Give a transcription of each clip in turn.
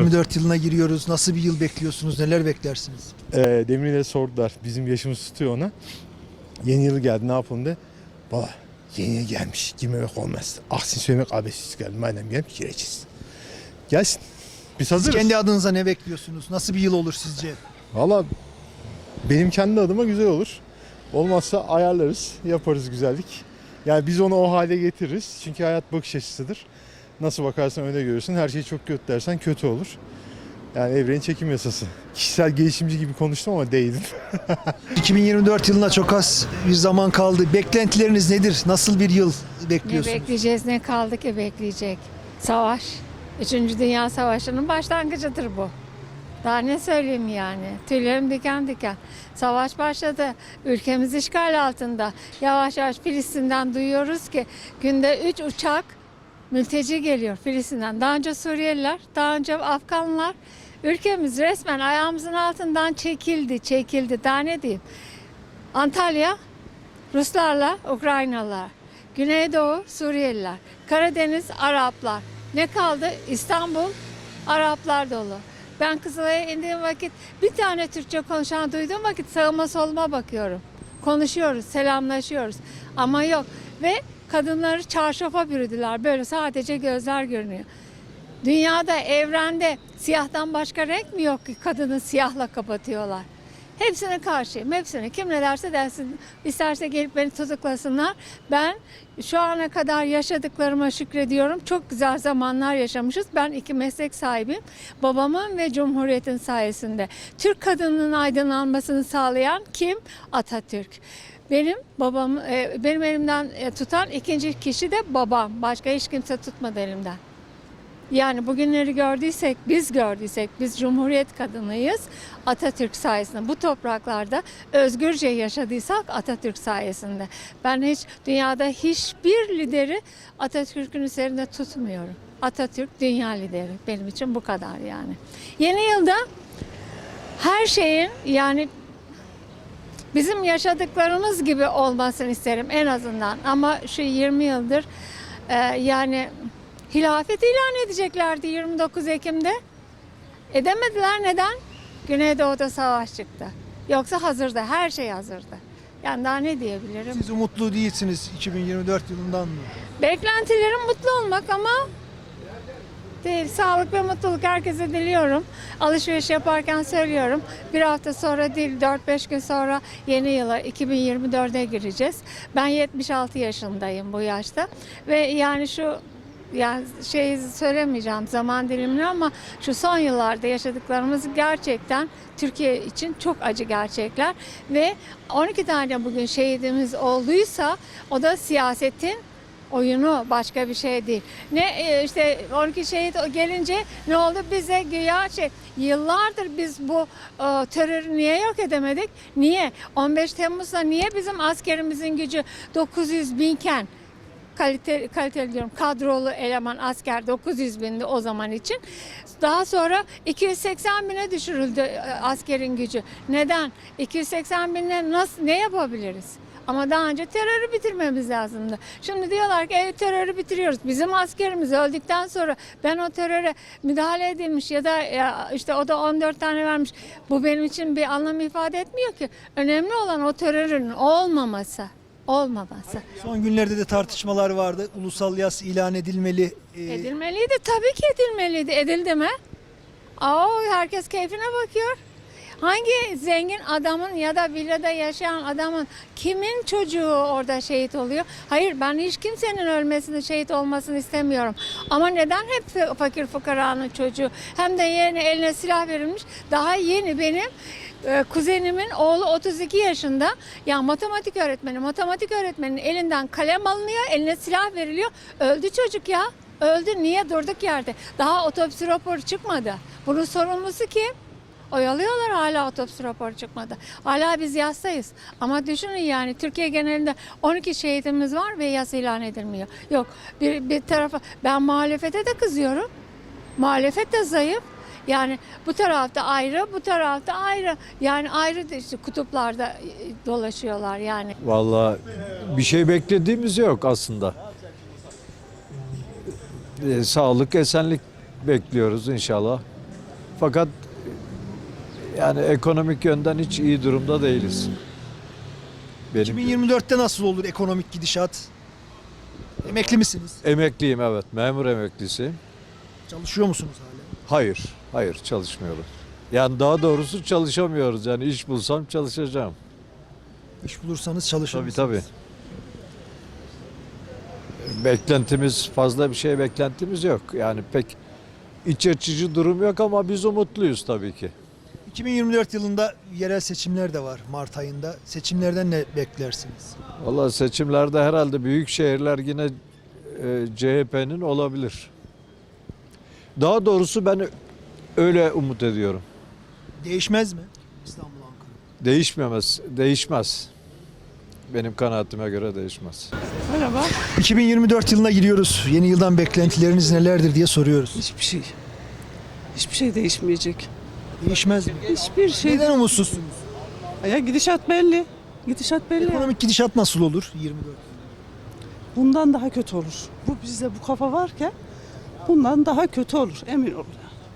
24 yılına giriyoruz. Nasıl bir yıl bekliyorsunuz? Neler beklersiniz? Ee, demin de sordular. Bizim yaşımız tutuyor ona. Yeni yıl geldi ne yapalım de. Baba yeni yıl gelmiş. Girmemek olmaz. Aksini söylemek abesiz geldi. Madem gelmiş gireceğiz. Gelsin. Biz hazırız. Kendi adınıza ne bekliyorsunuz? Nasıl bir yıl olur sizce? Valla benim kendi adıma güzel olur. Olmazsa ayarlarız. Yaparız güzellik. Yani biz onu o hale getiririz. Çünkü hayat bakış açısıdır. Nasıl bakarsan öyle görürsün. Her şeyi çok kötü dersen kötü olur. Yani evrenin çekim yasası. Kişisel gelişimci gibi konuştum ama değilim. 2024 yılına çok az bir zaman kaldı. Beklentileriniz nedir? Nasıl bir yıl Ne bekliyorsunuz? bekleyeceğiz ne kaldı ki bekleyecek. Savaş. Üçüncü Dünya Savaşı'nın başlangıcıdır bu. Daha ne söyleyeyim yani? Tüylerim diken diken. Savaş başladı. Ülkemiz işgal altında. Yavaş yavaş Filistin'den duyuyoruz ki günde 3 uçak mülteci geliyor Filistin'den. Daha önce Suriyeliler, daha önce Afganlar. Ülkemiz resmen ayağımızın altından çekildi, çekildi. Daha ne diyeyim? Antalya Ruslarla Ukraynalılar, Güneydoğu Suriyeliler, Karadeniz Araplar. Ne kaldı? İstanbul Araplar dolu. Ben Kızılay'a indiğim vakit bir tane Türkçe konuşan duyduğum vakit sağıma soluma bakıyorum. Konuşuyoruz, selamlaşıyoruz. Ama yok. Ve kadınları çarşafa bürüdüler. Böyle sadece gözler görünüyor. Dünyada, evrende siyahtan başka renk mi yok ki kadını siyahla kapatıyorlar? Hepsine karşıyım, hepsine. Kim ne derse dersin, isterse gelip beni tutuklasınlar. Ben şu ana kadar yaşadıklarıma şükrediyorum. Çok güzel zamanlar yaşamışız. Ben iki meslek sahibiyim. Babamın ve Cumhuriyet'in sayesinde. Türk kadınının aydınlanmasını sağlayan kim? Atatürk. Benim babam, e, benim elimden e, tutan ikinci kişi de babam. Başka hiç kimse tutmadı elimden. Yani bugünleri gördüysek, biz gördüysek, biz Cumhuriyet kadınıyız. Atatürk sayesinde bu topraklarda özgürce yaşadıysak Atatürk sayesinde. Ben hiç dünyada hiçbir lideri Atatürk'ün üzerinde tutmuyorum. Atatürk dünya lideri. Benim için bu kadar yani. Yeni yılda her şeyin yani bizim yaşadıklarımız gibi olmasını isterim en azından. Ama şu 20 yıldır e, yani hilafet ilan edeceklerdi 29 Ekim'de. Edemediler neden? Güneydoğu'da savaş çıktı. Yoksa hazırdı, her şey hazırdı. Yani daha ne diyebilirim? Siz umutlu değilsiniz 2024 yılından mı? Beklentilerim mutlu olmak ama değil. Sağlık ve mutluluk herkese diliyorum. Alışveriş yaparken söylüyorum. Bir hafta sonra değil 4-5 gün sonra yeni yıla 2024'e gireceğiz. Ben 76 yaşındayım bu yaşta. Ve yani şu yani şey söylemeyeceğim zaman dilimini ama şu son yıllarda yaşadıklarımız gerçekten Türkiye için çok acı gerçekler ve 12 tane bugün şehidimiz olduysa o da siyasetin oyunu başka bir şey değil. Ne e, işte 12 şehit gelince ne oldu bize güya şey yıllardır biz bu e, terörü niye yok edemedik? Niye? 15 Temmuz'da niye bizim askerimizin gücü 900 binken kalite, kaliteli diyorum kadrolu eleman asker 900 bindi o zaman için. Daha sonra 280 bine düşürüldü e, askerin gücü. Neden? 280 binle nasıl ne yapabiliriz? Ama daha önce terörü bitirmemiz lazımdı. Şimdi diyorlar ki evet terörü bitiriyoruz. Bizim askerimiz öldükten sonra ben o teröre müdahale edilmiş ya da ya işte o da 14 tane vermiş. Bu benim için bir anlam ifade etmiyor ki. Önemli olan o terörün olmaması. Olmaması. Son günlerde de tartışmalar vardı. Ulusal yas ilan edilmeli. Ee, Edilmeliydi tabii ki edilmeliydi. Edildi mi? Aa, herkes keyfine bakıyor. Hangi zengin adamın ya da villada yaşayan adamın kimin çocuğu orada şehit oluyor? Hayır ben hiç kimsenin ölmesini şehit olmasını istemiyorum. Ama neden hep fakir fukaranın çocuğu? Hem de yeni eline silah verilmiş. Daha yeni benim e, kuzenimin oğlu 32 yaşında. Ya matematik öğretmeni, matematik öğretmeninin elinden kalem alınıyor, eline silah veriliyor. Öldü çocuk ya. Öldü. Niye durduk yerde? Daha otopsi raporu çıkmadı. Bunun sorumlusu kim? Oyalıyorlar hala otopsi raporu çıkmadı. Hala biz yastayız. Ama düşünün yani Türkiye genelinde 12 şehidimiz var ve yas ilan edilmiyor. Yok bir, bir tarafa ben muhalefete de kızıyorum. Muhalefet de zayıf. Yani bu tarafta ayrı, bu tarafta ayrı. Yani ayrı işte kutuplarda e, dolaşıyorlar yani. Vallahi bir şey beklediğimiz yok aslında. Ee, sağlık, esenlik bekliyoruz inşallah. Fakat yani ekonomik yönden hiç iyi durumda değiliz. Benim 2024'te nasıl olur ekonomik gidişat? Emekli misiniz? emekliyim evet, memur emeklisi. Çalışıyor musunuz hala? Hayır, hayır çalışmıyoruz. Yani daha doğrusu çalışamıyoruz. Yani iş bulsam çalışacağım. İş bulursanız çalışır Tabii mısınız? tabii. Beklentimiz fazla bir şey beklentimiz yok. Yani pek iç açıcı durum yok ama biz umutluyuz tabii ki. 2024 yılında yerel seçimler de var Mart ayında. Seçimlerden ne beklersiniz? Vallahi seçimlerde herhalde büyük şehirler yine e, CHP'nin olabilir. Daha doğrusu ben öyle umut ediyorum. Değişmez mi? İstanbul, Ankara. Değişmemez, değişmez. Benim kanaatime göre değişmez. 2024 yılına giriyoruz. Yeni yıldan beklentileriniz nelerdir diye soruyoruz. Hiçbir şey. Hiçbir şey değişmeyecek. Değişmez mi? Hiçbir şey. Neden umutsuzsunuz? Ya gidişat belli. Gidişat belli. Ekonomik gidişat nasıl olur 24? Bundan daha kötü olur. Bu bizde bu kafa varken bundan daha kötü olur. Emin olun.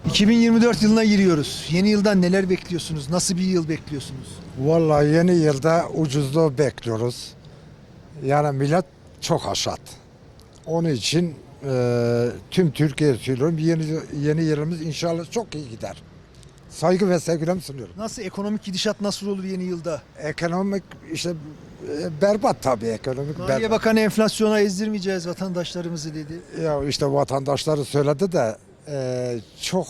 2024 yılına giriyoruz. Yeni yıldan neler bekliyorsunuz? Nasıl bir yıl bekliyorsunuz? Vallahi yeni yılda ucuzluğu bekliyoruz. Yani millet çok haşat. Onun için e, tüm Türkiye'ye söylüyorum yeni, yeni yılımız inşallah çok iyi gider. Saygı ve sevgilerimi sunuyorum. Nasıl ekonomik gidişat nasıl olur yeni yılda? Ekonomik işte e, berbat tabii ekonomik Maliye berbat. Bakanı enflasyona ezdirmeyeceğiz vatandaşlarımızı dedi. Ya işte vatandaşları söyledi de e, çok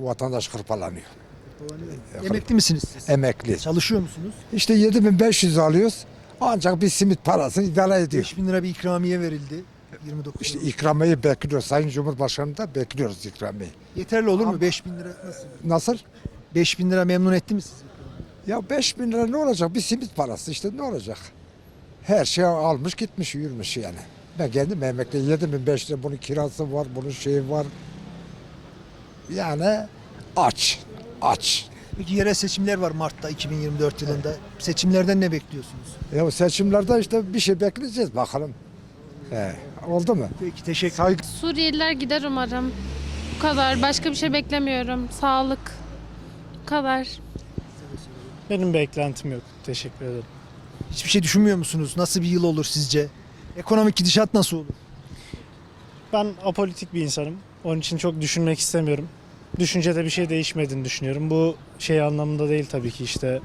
vatandaş hırpalanıyor. Emekli misiniz siz? Emekli. Çalışıyor musunuz? İşte 7500 alıyoruz ancak bir simit parasını idare ediyor. 5000 lira bir ikramiye verildi. 29 İşte ikramiyeyi bekliyoruz. Sayın Cumhurbaşkanı da bekliyoruz ikramiyeyi. Yeterli olur mu? 5000 lira nasıl? Nasıl? 5000 lira memnun etti mi sizi? Ya 5 bin lira ne olacak? Bir simit parası işte ne olacak? Her şey almış gitmiş yürümüş yani. Ben kendim emekli 7 bin 5 lira bunun kirası var, bunun şeyi var. Yani aç, aç. Peki yerel seçimler var Mart'ta 2024 yılında. Seçimlerden ne bekliyorsunuz? Ya seçimlerde işte bir şey bekleyeceğiz bakalım. He, oldu mu? Peki teşekkür Saygı Suriyeliler gider umarım. Bu kadar. Başka bir şey beklemiyorum. Sağlık. Bu kadar. Benim beklentim yok. Teşekkür ederim. Hiçbir şey düşünmüyor musunuz? Nasıl bir yıl olur sizce? Ekonomik gidişat nasıl olur? Ben apolitik bir insanım. Onun için çok düşünmek istemiyorum. Düşüncede bir şey değişmediğini düşünüyorum. Bu şey anlamında değil tabii ki işte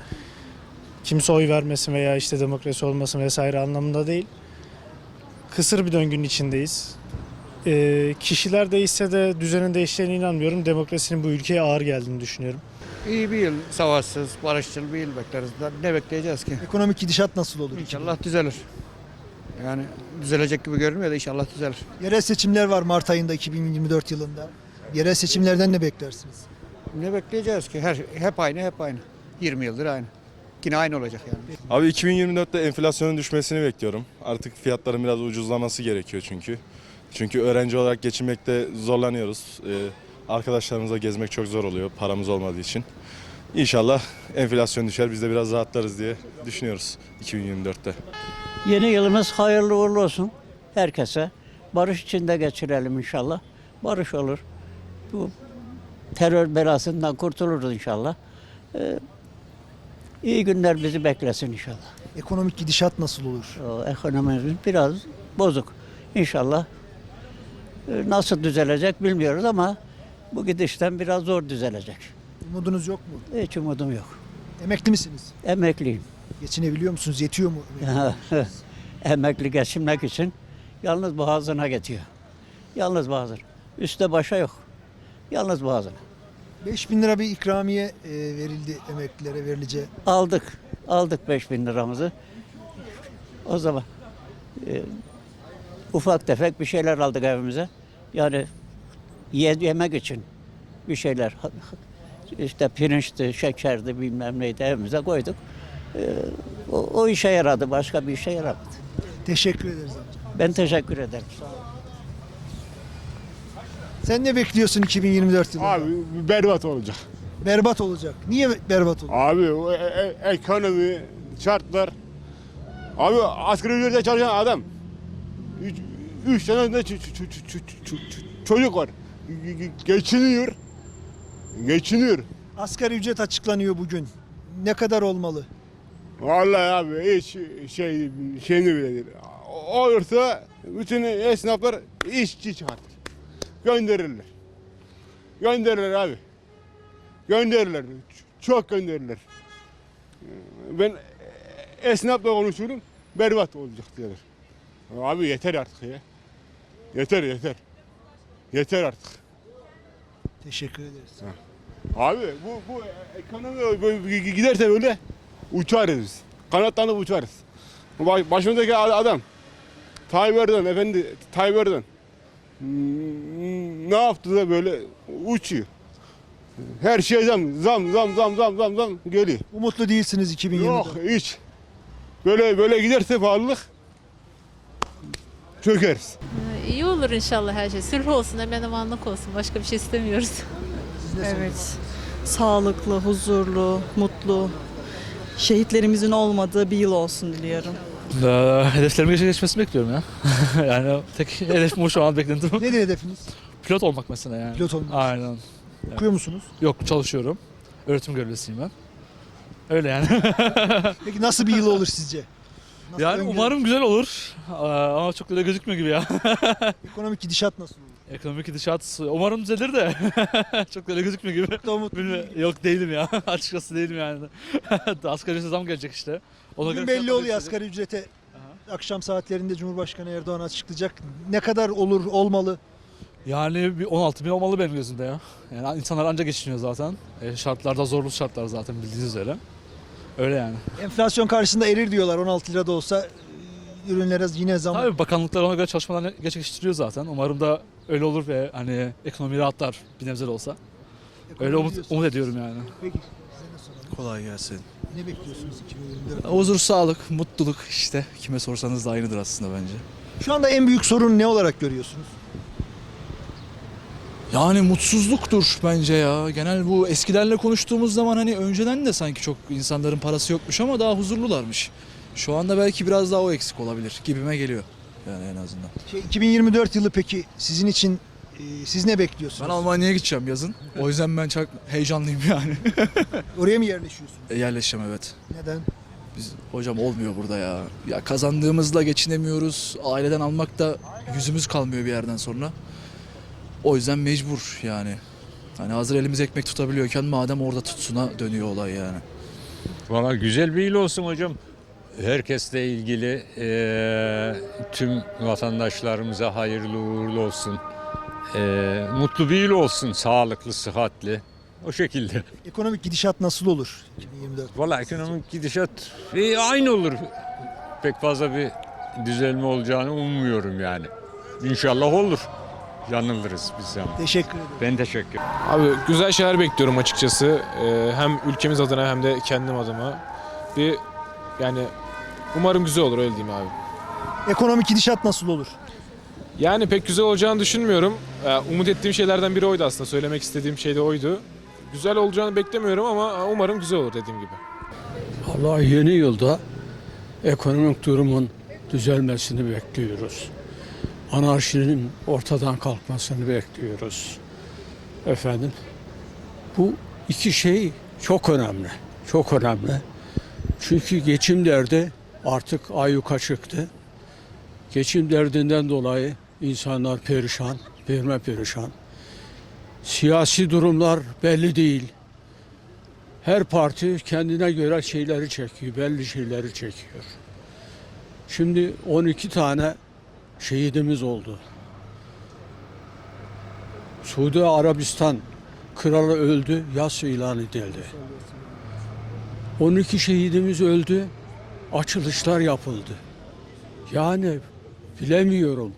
kimse oy vermesin veya işte demokrasi olmasın vesaire anlamında değil. Kısır bir döngünün içindeyiz. Ee, kişiler değişse de düzenin değişeceğine inanmıyorum. Demokrasinin bu ülkeye ağır geldiğini düşünüyorum. İyi bir yıl, savaşsız, barışçıl bir yıl bekleriz. Ne bekleyeceğiz ki? Ekonomik gidişat nasıl olur? İnşallah düzelir. Yani düzelecek gibi görünmüyor da inşallah düzelir. Yerel seçimler var Mart ayında 2024 yılında. Yerel seçimlerden ne beklersiniz? Ne bekleyeceğiz ki? Her hep aynı, hep aynı. 20 yıldır aynı. Yine aynı olacak yani. Abi 2024'te enflasyonun düşmesini bekliyorum. Artık fiyatların biraz ucuzlaması gerekiyor çünkü. Çünkü öğrenci olarak geçinmekte zorlanıyoruz. Ee, arkadaşlarımızla gezmek çok zor oluyor paramız olmadığı için. İnşallah enflasyon düşer biz de biraz rahatlarız diye düşünüyoruz 2024'te. Yeni yılımız hayırlı uğurlu olsun herkese. Barış içinde geçirelim inşallah. Barış olur. Bu terör belasından kurtuluruz inşallah. Ee, iyi günler bizi beklesin inşallah. Ekonomik gidişat nasıl olur? O, ekonomimiz biraz bozuk. İnşallah e, nasıl düzelecek bilmiyoruz ama bu gidişten biraz zor düzelecek. Umudunuz yok mu? Hiç umudum yok. Emekli misiniz? Emekliyim. Geçinebiliyor musunuz? Yetiyor mu? Emekli geçinmek için yalnız boğazına getiriyor. Yalnız boğazına. Üste başa yok. Yalnız boğazına. 5000 lira bir ikramiye e, verildi emeklilere verileceği. Aldık. Aldık 5000 liramızı. O zaman e, ufak tefek bir şeyler aldık evimize. Yani ye, yemek için bir şeyler. İşte pirinçti, şekerdi bilmem neydi evimize koyduk. E, o, o işe yaradı. Başka bir işe yaramadı. Teşekkür ederiz amca. Ben teşekkür ederim. Sağ olun. Sen ne bekliyorsun 2024 yılında? Abi berbat olacak. Berbat olacak. Niye berbat olacak? Abi o e- e- ekonomi, şartlar. Abi asgari ücretle çalışan adam. Üç, üç tane de ç- ç- ç- ç- ç- ç- çocuk var. Ge- ge- Geçiniyor. Geçiniyor. Asgari ücret açıklanıyor bugün. Ne kadar olmalı? Vallahi abi hiç şey şeyini bile değil. Olursa bütün esnaflar işçi çıkartır. Gönderirler. Gönderirler abi. Gönderirler. Çok gönderirler. Ben esnafla konuşuyorum. Berbat olacak diyorlar. Abi yeter artık ya. Yeter yeter. Yeter artık. Teşekkür ederiz. Abi bu, bu ekonomi böyle giderse böyle uçarız biz. Kanatlanıp uçarız. Baş- Başımızdaki adam Tayyip Erdoğan efendi Tayyip Erdoğan ne yaptı da böyle uçuyor. Her şey zam, zam, zam, zam, zam, zam, zam geliyor. Umutlu değilsiniz 2024. Yok hiç. Böyle böyle giderse pahalılık çökeriz. İyi olur inşallah her şey. Sülh olsun, emen amanlık olsun. Başka bir şey istemiyoruz. Evet. Sağlıklı, huzurlu, mutlu. Şehitlerimizin olmadığı bir yıl olsun diliyorum. Hedeflerime gerçekleşmesini bekliyorum ya. yani tek hedefim o şu an beklentim. Nedir hedefiniz? Pilot olmak mesela yani. Pilot olmak. Aynen. Okuyor musunuz? Yok çalışıyorum. Öğretim görevlisiyim ben. Öyle yani. Peki nasıl bir yıl olur sizce? Nasıl yani öngörü- umarım güzel olur. Aa, Ama çok öyle gözükmüyor gibi ya. Ekonomik gidişat nasıl olur? Ekonomik gidişat umarım düzelir de. çok öyle gözükmüyor gibi. Çok da umutlu Bilmiyorum. Yok değilim ya. Açıkçası değilim yani. Asgari ücret zam gelecek işte. Ona Bugün belli oluyor asgari ücrete. Akşam saatlerinde Cumhurbaşkanı Erdoğan açıklayacak. Ne kadar olur, olmalı? Yani bir 16 bin olmalı benim gözümde ya. Yani insanlar ancak geçiniyor zaten. E, şartlarda zorlu şartlar zaten bildiğiniz üzere. Öyle yani. Enflasyon karşısında erir diyorlar 16 lira da olsa e, ürünlere yine zam. Tabii bakanlıklar ona göre çalışmalar gerçekleştiriyor zaten. Umarım da öyle olur ve hani ekonomi rahatlar bir nebze de olsa. Ekonomi Öyle umut, diyorsunuz. umut ediyorum yani. Peki size de soralım. Kolay gelsin. Ne bekliyorsunuz 2024? Huzur, sağlık, mutluluk işte. Kime sorsanız da aynıdır aslında bence. Şu anda en büyük sorun ne olarak görüyorsunuz? Yani mutsuzluktur bence ya. Genel bu eskilerle konuştuğumuz zaman hani önceden de sanki çok insanların parası yokmuş ama daha huzurlularmış. Şu anda belki biraz daha o eksik olabilir gibime geliyor. Yani en azından. Şey, 2024 yılı peki sizin için e, siz ne bekliyorsunuz? Ben Almanya'ya gideceğim yazın. O yüzden ben çok heyecanlıyım yani. Oraya mı yerleşiyorsunuz? E, Yerleşeceğim evet. Neden? Biz hocam olmuyor burada ya. Ya kazandığımızla geçinemiyoruz. Aileden almak da yüzümüz kalmıyor bir yerden sonra. O yüzden mecbur yani. Hani hazır elimiz ekmek tutabiliyorken madem orada tutsuna dönüyor olay yani. Valla güzel bir yıl olsun hocam. Herkesle ilgili eee, tüm vatandaşlarımıza hayırlı uğurlu olsun. Eee, mutlu bir yıl olsun, sağlıklı, sıhhatli. O şekilde. Ekonomik gidişat nasıl olur 2024? Valla ekonomik gidişat e, aynı olur. Pek fazla bir düzelme olacağını ummuyorum yani. İnşallah olur. Yanılırız biz ama. Teşekkür ederim. Ben teşekkür ederim. Abi güzel şeyler bekliyorum açıkçası. Ee, hem ülkemiz adına hem de kendim adıma. Bir yani umarım güzel olur öyle diyeyim abi. Ekonomik gidişat nasıl olur? Yani pek güzel olacağını düşünmüyorum. Ee, umut ettiğim şeylerden biri oydu aslında. Söylemek istediğim şey de oydu. Güzel olacağını beklemiyorum ama umarım güzel olur dediğim gibi. Allah yeni yılda ekonomik durumun düzelmesini bekliyoruz. Anarşinin ortadan kalkmasını bekliyoruz. Efendim bu iki şey çok önemli. Çok önemli. Çünkü geçim derdi artık ayyuka çıktı. Geçim derdinden dolayı insanlar perişan, perme perişan. Siyasi durumlar belli değil. Her parti kendine göre şeyleri çekiyor, belli şeyleri çekiyor. Şimdi 12 tane şehidimiz oldu. Suudi Arabistan kralı öldü, yas ilan edildi. 12 şehidimiz öldü, açılışlar yapıldı. Yani bilemiyorum.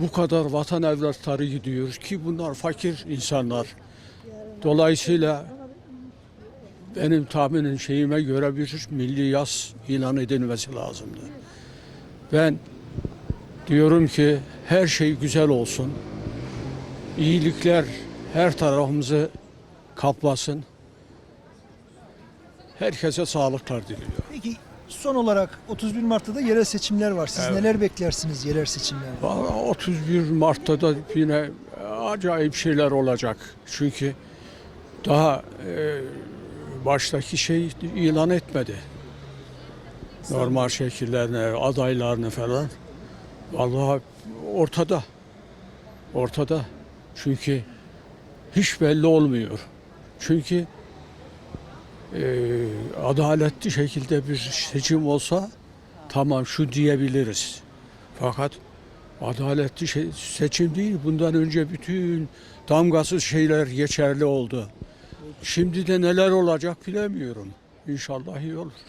Bu kadar vatan evlatları gidiyor ki bunlar fakir insanlar. Dolayısıyla benim tahminim şeyime göre bir milli yas ilan edilmesi lazımdı. Ben diyorum ki her şey güzel olsun. İyilikler her tarafımızı kaplasın. Herkese sağlıklar diliyorum. Peki son olarak 31 Mart'ta da yerel seçimler var. Siz neler beklersiniz yerel seçimlerde? Vallahi 31 Mart'ta da yine acayip şeyler olacak. Çünkü daha e, baştaki şey ilan etmedi. Normal şekillerini, adaylarını falan. Vallahi ortada. Ortada. Çünkü hiç belli olmuyor. Çünkü e, adaletli şekilde bir seçim olsa tamam şu diyebiliriz. Fakat adaletli şey, seçim değil. Bundan önce bütün damgasız şeyler geçerli oldu. Şimdi de neler olacak bilemiyorum. İnşallah iyi olur.